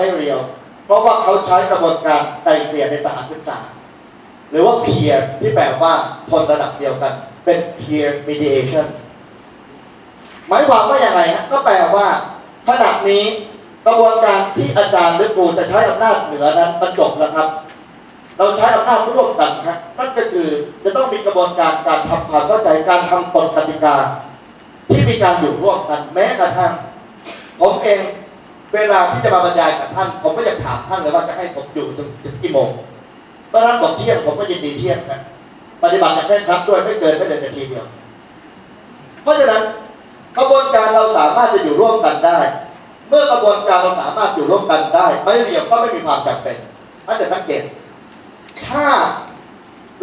ไม่เรียว เพราะว่าเขาใช้กระบวนการไกลเกลี่ยในสถานศึกษา หรือว่า peer ที่แปลว่าคนระดับเดียวกัน เป็น peer mediation หมายความว่าอย่างไรฮะก็แปลว่าขณะนี้กระบวนการที่อาจารย์หรือครูจะใช้อำนาจเหนือนั้นมันจบแล้วครับ เราใช้อำนาจร่วมกันฮะนั่นก็คือจะต้องมีกระบวนการการทำความเข้าใจการทำกฎกติกา ที่มีการอยู่ร่วมกันแม้กระทั่งผมเอง เวลาที่จะมาบรรยายกับท่าน ผมก็อยากถามท่านเลยว่าจะให้ผมอยู่ถึงถึงกี่โมงเมื่อท่านบอกเที่ยงผมก็ยินดีเที่ยงครับปฏิบัติอย่างเคร่งครัดด้วยไม่เกินไม่เดินนาทีเดียว เพราะฉะนั้นกระบวนการเราสามารถจะอยู่ร่วมกันได้ เมื่อกระบวนการเราสามารถอยู่ร่วมกันได้ ไม่เรียบก็ไม่มีความจำเป็นท่านจะสังเกต ถ้า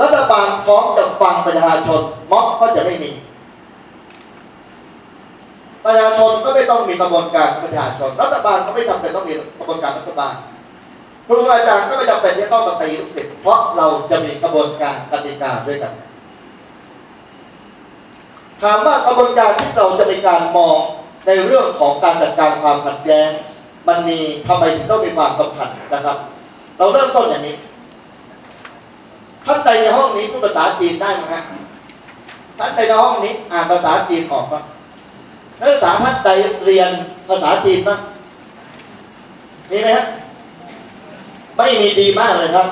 รัฐบาลพร้อมจะฟังประชาชนม็อบก็จะไม่มีประชาชน ต้องมีกระบวนการประชาชนรัฐบาลก็ไม่จำเป็นต้องมีกระบวนการรัฐบาลครูอาจารย์ก็ไม่จำเป็นที่ต้องมาตีลูกศิษย์เพราะเราจะมีกระบวนการกติกาด้วยกัน ถามว่ากระบวนการที่เราจะมีการมองในเรื่องของการจัดการความขัดแย้ง มันมีทำไมถึงต้องมีความสำคัญนะครับ เราเริ่มต้นอย่างนี้ท่านใดในห้องนี้พูดภาษาจีนได้ไหมฮะท่านใดในห้องนี้อ่านภาษาจีนออกปะ นักศึกษาท่านใดเรียนภาษาจีนบ้างมีไหมฮะไม่มีดีมากเลยครับ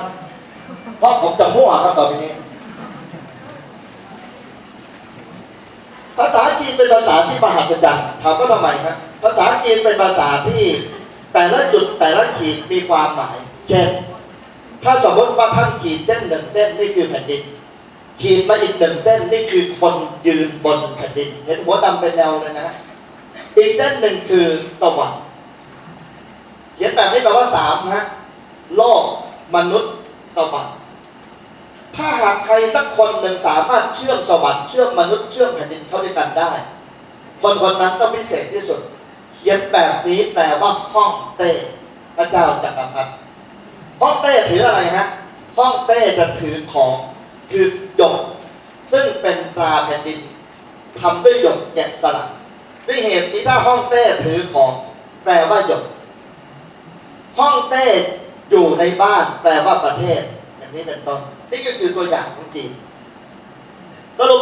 เพราะผมจะมั่วครับต่อไปนี้ ภาษาจีนเป็นภาษาที่มหัศจรรย์ถามว่าทำไมครับภาษาจีนเป็นภาษาที่แต่ละจุดแต่ละขีดมีความหมาย เช่น ถ้าสมมติว่าท่านขีดเส้นหนึ่งเส้นนี่คือแผ่นดิน ขีดมาอีกหนึ่งเส้นนี่คือคนยืนบนแผ่นดิน เห็นหัวดำเป็นแนวเลยนะ อีกเส้นหนึ่งคือสวรรค์เขียนแบบนี้แปลว่าสามฮะโลกมนุษย์สวรรค์ถ้าหากใครสักคนหนึ่งสามารถเชื่อมสวรรค์เชื่อมมนุษย์เชื่อมแผ่นดินเข้าด้วยกันได้ คนคนนั้นต้องพิเศษที่สุด เขียนแบบนี้แปลว่าห้องเต้พระเจ้าจักรพรรดิห้องเต้ถืออะไรฮะห้องเต้จะถือของ คือหยกซึ่งเป็นตราแผ่นดินทำด้วยหยกแกะสลักด้วยเหตุที่ถ้าห้องเต้ถือของ แปลว่าหยก ห้องเต้อยู่ในบ้าน แปลว่าประเทศอย่างนี้เป็นต้นนี่ก็คือตัวอย่างของจีนสรุป